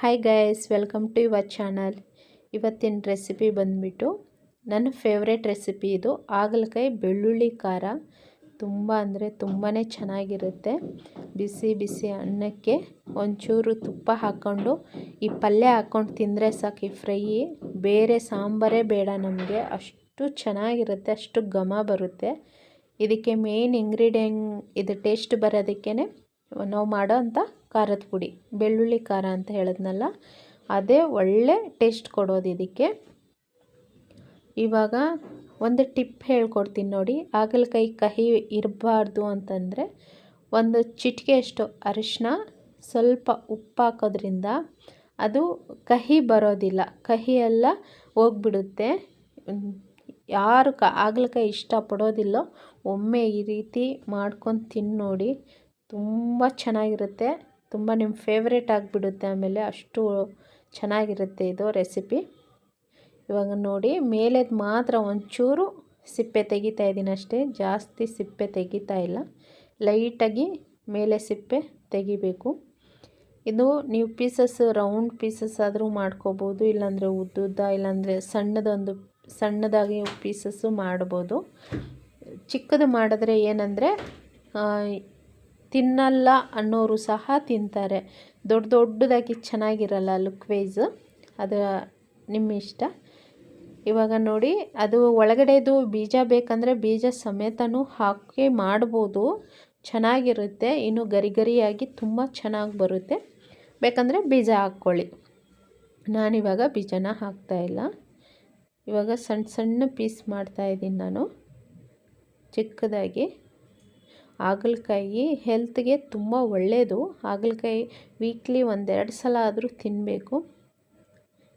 Hi guys welcome to Yuva channel ಇವತ್ತಿನ recipe ಬಂದುಬಿಟ್ಟು ನನ್ನ ಫೇವ್ರೆಟ್ ರೆಸಿಪಿ ಇದು ಹಾಗಲಕಾಯಿ ಬೆಳ್ಳುಳ್ಳಿ ಖಾರ. ತುಂಬ ಅಂದರೆ ತುಂಬಾ ಚೆನ್ನಾಗಿರುತ್ತೆ. ಬಿಸಿ ಬಿಸಿ ಅನ್ನಕ್ಕೆ ಒಂಚೂರು ತುಪ್ಪ ಹಾಕ್ಕೊಂಡು ಈ ಪಲ್ಯ ಹಾಕ್ಕೊಂಡು ತಿಂದರೆ ಸಾಕು ಫ್ರೈ ಬೇರೆ ಸಾಂಬಾರೇ ಬೇಡ ನಮಗೆ. ಅಷ್ಟು ಚೆನ್ನಾಗಿರುತ್ತೆ, ಅಷ್ಟು ಘಮ ಬರುತ್ತೆ. ಇದಕ್ಕೆ ಮೇನ್ ಇಂಗ್ರೀಡಿಯಂಟ್ ಇದು ಟೇಸ್ಟ್ ಬರೋದಕ್ಕೇ ನಾವು ಮಾಡೋ ಅಂಥ ಖಾರದ ಪುಡಿ, ಬೆಳ್ಳುಳ್ಳಿ ಖಾರ ಅಂತ ಹೇಳಿದ್ನಲ್ಲ, ಅದೇ ಒಳ್ಳೆ ಟೇಸ್ಟ್ ಕೊಡೋದು ಇದಕ್ಕೆ. ಇವಾಗ ಒಂದು ಟಿಪ್ ಹೇಳ್ಕೊಡ್ತೀನಿ ನೋಡಿ. ಹಾಗಲಕಾಯಿ ಕಹಿ ಇರಬಾರ್ದು ಅಂತಂದರೆ ಒಂದು ಚಿಟಿಕೆಯಷ್ಟು ಅರಿಶಿನ ಸ್ವಲ್ಪ ಉಪ್ಪು ಹಾಕೋದ್ರಿಂದ ಅದು ಕಹಿ ಬರೋದಿಲ್ಲ, ಕಹಿ ಎಲ್ಲ ಹೋಗ್ಬಿಡುತ್ತೆ. ಯಾರು ಕ ಹಾಗಲಕಾಯಿ ಇಷ್ಟಪಡೋದಿಲ್ಲೋ, ಒಮ್ಮೆ ಈ ರೀತಿ ಮಾಡ್ಕೊಂಡು ತಿನ್ನೋಡಿ ನೋಡಿ. ತುಂಬ ಚೆನ್ನಾಗಿರುತ್ತೆ. ತುಂಬ ನಿಮ್ಮ ಫೇವ್ರೇಟ್ ಆಗಿಬಿಡುತ್ತೆ ಆಮೇಲೆ ಅಷ್ಟು ಚೆನ್ನಾಗಿರುತ್ತೆ ಇದು ರೆಸಿಪಿ ಇವಾಗ ನೋಡಿ, ಮೇಲೆದು ಮಾತ್ರ ಒಂಚೂರು ಸಿಪ್ಪೆ ತೆಗಿತಾ ಇದ್ದೀನಿ ಅಷ್ಟೇ. ಜಾಸ್ತಿ ಸಿಪ್ಪೆ ತೆಗಿತಾ ಇಲ್ಲ. ಲೈಟಾಗಿ ಮೇಲೆ ಸಿಪ್ಪೆ ತೆಗಿಬೇಕು. ಇದು ನೀವು ಪೀಸಸ್ ರೌಂಡ್ ಪೀಸಸ್ ಆದರೂ ಮಾಡ್ಕೋಬೋದು. ಇಲ್ಲಾಂದರೆ ಉದ್ದುದ್ದ, ಇಲ್ಲಾಂದರೆ ಸಣ್ಣದೊಂದು, ಸಣ್ಣದಾಗಿ ಪೀಸಸ್ಸು ಮಾಡ್ಬೋದು. ಚಿಕ್ಕದು ಮಾಡಿದ್ರೆ ಏನಂದರೆ ತಿನ್ನಲ್ಲ ಅನ್ನೋರು ಸಹ ತಿಂತಾರೆ. ದೊಡ್ಡ ದೊಡ್ಡದಾಗಿ ಚೆನ್ನಾಗಿರಲ್ಲ ಲುಕ್ ಅದು ನಿಮ್ಮ ಇಷ್ಟ ಇವಾಗ ನೋಡಿ, ಅದು ಒಳಗಡೆದು ಬೀಜ ಬೇಕಂದರೆ ಬೀಜ ಸಮೇತನೂ ಹಾಕಿ ಮಾಡ್ಬೋದು. ಚೆನ್ನಾಗಿರುತ್ತೆ. ಇನ್ನು ಗರಿ ಗರಿಯಾಗಿ ತುಂಬ ಚೆನ್ನಾಗಿ ಬರುತ್ತೆ. ಬೇಕಂದರೆ ಬೀಜ ಹಾಕ್ಕೊಳ್ಳಿ. ನಾನಿವಾಗ ಬೀಜನ ಹಾಕ್ತಾಯಿಲ್ಲ ಇವಾಗ ಸಣ್ಣ ಸಣ್ಣ ಪೀಸ್ ಮಾಡ್ತಾಯಿದ್ದೀನಿ ನಾನು. ಚಿಕ್ಕದಾಗಿ. ಹಾಗಲಕಾಯಿ ಹೆಲ್ತ್ಗೆ ತುಂಬ ಒಳ್ಳೆಯದು ಹಾಗಲಕಾಯಿ ವೀಕ್ಲಿ ಒಂದೆರಡು ಸಲ ಆದರೂ ತಿನ್ನಬೇಕು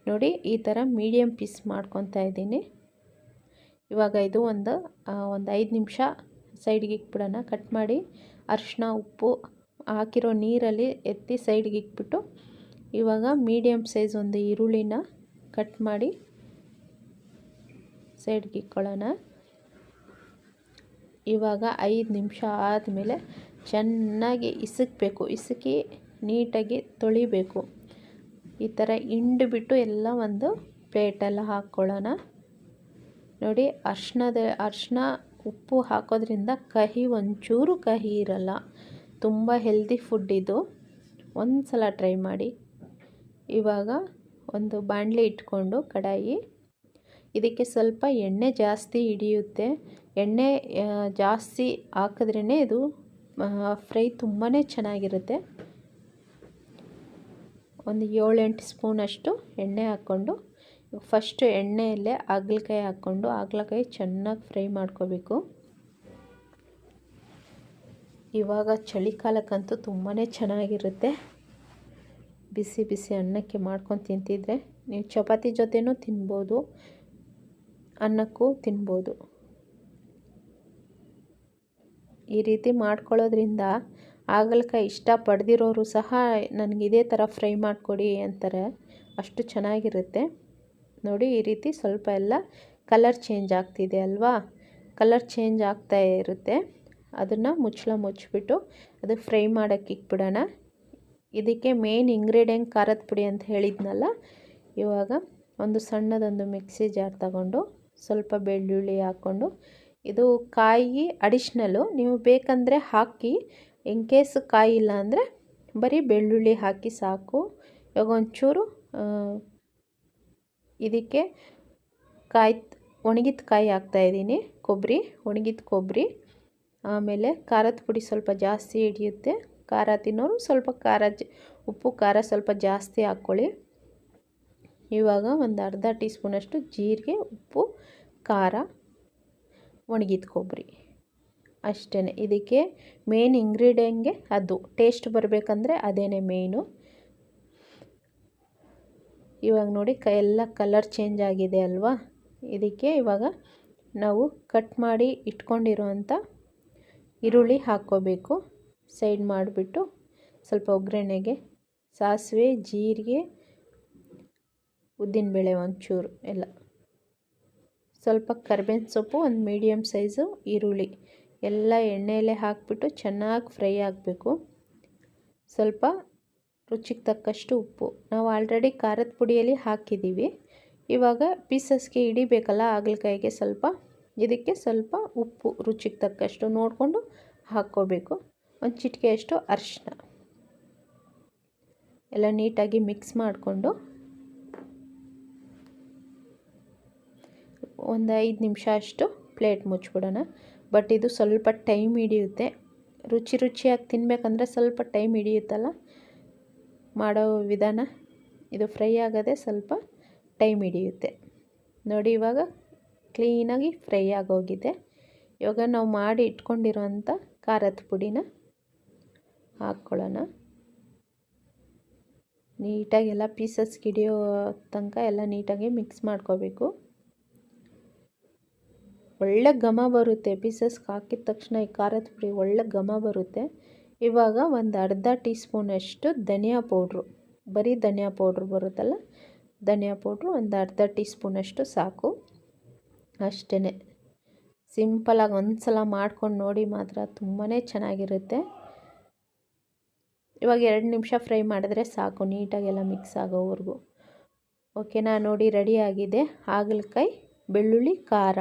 ನೋಡಿ, ಈ ಥರ ಮೀಡಿಯಮ್ ಪೀಸ್ ಮಾಡ್ಕೊತಾ ಇದ್ದೀನಿ. ಇವಾಗ ಇದು ಒಂದು ಒಂದು ಐದು ನಿಮಿಷ ಸೈಡ್ಗೆ ಇಕ್ಬಿಡೋಣ. ಕಟ್ ಮಾಡಿ ಅರಿಶಿನ ಉಪ್ಪು ಹಾಕಿರೋ ನೀರಲ್ಲಿ ಎತ್ತಿ ಸೈಡ್ಗೆ ಇಕ್ಬಿಟ್ಟು ಇವಾಗ ಮೀಡಿಯಮ್ ಸೈಜ್ ಒಂದು ಈರುಳ್ಳಿನ ಕಟ್ ಮಾಡಿ ಸೈಡ್ಗೆ ಇಕ್ಕೊಳ್ಳೋಣ. ಇವಾಗ ಐದು ನಿಮಿಷ ಆದಮೇಲೆ ಚೆನ್ನಾಗಿ ಇಸಕಬೇಕು. ಇಸುಕಿ ನೀಟಾಗಿ ತೊಳಿಬೇಕು. ಈ ಥರ ಹಿಂಡ್ಬಿಟ್ಟು ಎಲ್ಲ ಒಂದು ಪ್ಲೇಟೆಲ್ಲ ಹಾಕ್ಕೊಳ್ಳೋಣ. ನೋಡಿ, ಅರ್ಶಿನದ, ಅರ್ಶಿನ ಉಪ್ಪು ಹಾಕೋದ್ರಿಂದ ಕಹಿ ಒಂಚೂರು ಕಹಿ ಇರಲ್ಲ. ತುಂಬ ಹೆಲ್ದಿ ಫುಡ್ ಇದು. ಒಂದು ಸಲ ಟ್ರೈ ಮಾಡಿ. ಇವಾಗ ಒಂದು ಬಾಣಲಿ ಇಟ್ಕೊಂಡು ಕಡಾಯಿ. ಇದಕ್ಕೆ ಸ್ವಲ್ಪ ಎಣ್ಣೆ ಜಾಸ್ತಿ ಹಿಡಿಯುತ್ತೆ. ಎಣ್ಣೆ ಜಾಸ್ತಿ ಹಾಕಿದ್ರೇ ಇದು ಫ್ರೈ ತುಂಬಾ ಚೆನ್ನಾಗಿರುತ್ತೆ. ಒಂದು ಏಳೆಂಟು ಸ್ಪೂನಷ್ಟು ಎಣ್ಣೆ ಹಾಕ್ಕೊಂಡು, ಫಸ್ಟು ಎಣ್ಣೆಯಲ್ಲೇ ಹಾಗಲಕಾಯಿ ಹಾಕ್ಕೊಂಡು, ಹಾಗಲಕಾಯಿ ಚೆನ್ನಾಗಿ ಫ್ರೈ ಮಾಡ್ಕೋಬೇಕು. ಇವಾಗ ಚಳಿಗಾಲಕ್ಕಂತೂ ತುಂಬಾ ಚೆನ್ನಾಗಿರುತ್ತೆ. ಬಿಸಿ ಬಿಸಿ ಅನ್ನಕ್ಕೆ ಮಾಡ್ಕೊಂಡು ತಿಂತಿದ್ರೆ, ನೀವು ಚಪಾತಿ ಜೊತೆನೂ ತಿನ್ಬೋದು, ಅನ್ನಕ್ಕೂ ತಿನ್ಬೋದು. ಈ ರೀತಿ ಮಾಡ್ಕೊಳ್ಳೋದ್ರಿಂದ ಹಾಗಲಕಾಯಿ ಇಷ್ಟಪಡ್ದಿರೋರು ಸಹ ನನಗೆ ಇದೇ ಥರ ಫ್ರೈ ಮಾಡಿಕೊಡಿ ಅಂತಾರೆ. ಅಷ್ಟು ಚೆನ್ನಾಗಿರುತ್ತೆ. ನೋಡಿ, ಈ ರೀತಿ ಸ್ವಲ್ಪ ಎಲ್ಲ ಕಲರ್ ಚೇಂಜ್ ಆಗ್ತಿದೆ ಅಲ್ವಾ? ಕಲರ್ ಚೇಂಜ್ ಆಗ್ತಾ ಇರುತ್ತೆ. ಅದನ್ನು ಮುಚ್ಚಳ ಮುಚ್ಚಿಬಿಟ್ಟು ಅದು ಫ್ರೈ ಮಾಡೋಕ್ಕೆ ಇಕ್ಬಿಡೋಣ ಇದಕ್ಕೆ ಮೇನ್ ಇಂಗ್ರೀಡಿಯೆಂಟ್ ಖಾರದ ಪುಡಿ ಅಂತ ಹೇಳಿದ್ನಲ್ಲ? ಇವಾಗ ಒಂದು ಸಣ್ಣದೊಂದು ಮಿಕ್ಸಿ ಜಾರ್ ತಗೊಂಡು ಸ್ವಲ್ಪ ಬೆಳ್ಳುಳ್ಳಿ ಹಾಕ್ಕೊಂಡು ಇದು ಕಾಯಿ ಅಡಿಷ್ನಲು. ನೀವು ಬೇಕಂದರೆ ಹಾಕಿ, ಇನ್ ಕೇಸ್ ಕಾಯಿ ಇಲ್ಲ ಅಂದರೆ ಬರೀ ಬೆಳ್ಳುಳ್ಳಿ ಹಾಕಿ ಸಾಕು. ಇವಾಗ ಒಂಚೂರು ಇದಕ್ಕೆ ಕಾಯಿ ಒಣಗಿದ ಕಾಯಿ ಹಾಕ್ತಾಯಿದ್ದೀನಿ ಕೊಬ್ಬರಿ, ಒಣಗಿದ ಕೊಬ್ಬರಿ. ಆಮೇಲೆ ಖಾರದ ಪುಡಿ ಸ್ವಲ್ಪ ಜಾಸ್ತಿ ಹಿಡಿಯುತ್ತೆ. ಖಾರ ತಿನ್ನೋರು ಸ್ವಲ್ಪ ಖಾರ ಉಪ್ಪು, ಖಾರ ಸ್ವಲ್ಪ ಜಾಸ್ತಿ ಹಾಕ್ಕೊಳ್ಳಿ. ಇವಾಗ ಒಂದು ಅರ್ಧ ಟೀ ಸ್ಪೂನಷ್ಟು ಜೀರಿಗೆ, ಉಪ್ಪು, ಖಾರ. ಒಣಗಿದ ಕೊಬ್ಬರಿ ಅಷ್ಟೇ ಇದಕ್ಕೆ ಮೇನ್ ಇಂಗ್ರೀಡಿಯಂಗೆ ಅದು. ಟೇಸ್ಟ್ ಬರಬೇಕಂದ್ರೆ ಅದೇನೇ ಮೇಯ್ನು ಇವಾಗ ನೋಡಿ, ಕ ಎಲ್ಲ ಕಲರ್ ಚೇಂಜ್ ಆಗಿದೆ ಅಲ್ವಾ? ಇದಕ್ಕೆ ಇವಾಗ ನಾವು ಕಟ್ ಮಾಡಿ ಇಟ್ಕೊಂಡಿರುವಂಥ ಈರುಳ್ಳಿ ಹಾಕ್ಕೋಬೇಕು. ಸೈಡ್ ಮಾಡಿಬಿಟ್ಟು ಸ್ವಲ್ಪ ಒಗ್ಗರಣೆಗೆ, ಸಾಸಿವೆ, ಜೀರಿಗೆ, ಉದ್ದಿನಬೇಳೆ ಒಂಚೂರು ಎಲ್ಲ. ಸ್ವಲ್ಪ ಕರ್ಬೇವಿನ ಸೊಪ್ಪು, ಒಂದು ಮೀಡಿಯಮ್ ಸೈಜು ಈರುಳ್ಳಿ. ಎಲ್ಲ ಎಣ್ಣೆಯಲ್ಲೇ ಹಾಕಿಬಿಟ್ಟು ಚೆನ್ನಾಗಿ ಫ್ರೈ ಆಗಬೇಕು. ಸ್ವಲ್ಪ ರುಚಿಗೆ ತಕ್ಕಷ್ಟು ಉಪ್ಪು. ನಾವು ಆಲ್ರೆಡಿ ಖಾರದ ಪುಡಿಯಲ್ಲಿ ಹಾಕಿದ್ದೀವಿ. ಇವಾಗ ಪೀಸಸ್ಗೆ ಹಿಡಿಬೇಕಲ್ಲ ಹಾಗಲಕಾಯಿಗೆ ಸ್ವಲ್ಪ. ಇದಕ್ಕೆ ಸ್ವಲ್ಪ ಉಪ್ಪು ರುಚಿಗೆ ತಕ್ಕಷ್ಟು ನೋಡಿಕೊಂಡು ಹಾಕ್ಕೋಬೇಕು. ಒಂದು ಚಿಟಿಕೆಯಷ್ಟು ಅರಿಶಿನ ಎಲ್ಲ ನೀಟಾಗಿ ಮಿಕ್ಸ್ ಮಾಡಿಕೊಂಡು ಒಂದು ಐದು ನಿಮಿಷ ಅಷ್ಟು ಪ್ಲೇಟ್ ಮುಚ್ಚಿಬಿಡೋಣ. ಬಟ್ ಇದು ಸ್ವಲ್ಪ ಟೈಮ್ ಹಿಡಿಯುತ್ತೆ. ರುಚಿ ರುಚಿಯಾಗಿ ತಿನ್ನಬೇಕಂದ್ರೆ ಸ್ವಲ್ಪ ಟೈಮ್ ಹಿಡಿಯುತ್ತಲ್ಲ? ಮಾಡೋ ವಿಧಾನ ಇದು ಫ್ರೈ ಆಗೋದೇ ಸ್ವಲ್ಪ ಟೈಮ್ ಹಿಡಿಯುತ್ತೆ. ನೋಡಿ ಇವಾಗ ಕ್ಲೀನಾಗಿ ಫ್ರೈ ಆಗೋಗಿದೆ. ಇವಾಗ ನಾವು ಮಾಡಿ ಇಟ್ಕೊಂಡಿರೋಂಥ ಖಾರದ ಪುಡಿನ ಹಾಕ್ಕೊಳ್ಳೋಣ. ನೀಟಾಗಿ ಎಲ್ಲ ಪೀಸಸ್ಗೆ ಹಿಡಿಯೋ ತನಕ ಎಲ್ಲ ನೀಟಾಗಿ ಮಿಕ್ಸ್ ಮಾಡ್ಕೋಬೇಕು. ಒಳ್ಳೆ ಘಮ ಬರುತ್ತೆ. ಪೀಸಸ್ಗೆ ಹಾಕಿದ ತಕ್ಷಣ ಈ ಖಾರದ ಪುಡಿ ಒಳ್ಳೆ ಘಮ ಬರುತ್ತೆ. ಇವಾಗ ಒಂದು ಅರ್ಧ ಟೀ ಸ್ಪೂನಷ್ಟು ಧನಿಯಾ ಪೌಡ್ರು. ಬರೀ ಧನಿಯಾ ಪೌಡ್ರು ಬರುತ್ತಲ್ಲ? ಧನಿಯಾ ಪೌಡ್ರು ಒಂದು ಅರ್ಧ ಟೀ ಸ್ಪೂನಷ್ಟು ಸಾಕು. ಅಷ್ಟೇ ಸಿಂಪಲಾಗಿ ಒಂದು ಸಲ ಮಾಡ್ಕೊಂಡು ನೋಡಿ ಮಾತ್ರ ತುಂಬಾ ಚೆನ್ನಾಗಿರುತ್ತೆ. ಇವಾಗ ಎರಡು ನಿಮಿಷ ಫ್ರೈ ಮಾಡಿದ್ರೆ ಸಾಕು, ನೀಟಾಗೆಲ್ಲ ಮಿಕ್ಸ್ ಆಗೋವರೆಗೂ. ಓಕೆನಾ? ನೋಡಿ, ರೆಡಿ ಆಗಿದೆ. ಹಾಗಲಕಾಯಿ, ಬೆಳ್ಳುಳ್ಳಿ, ಖಾರ.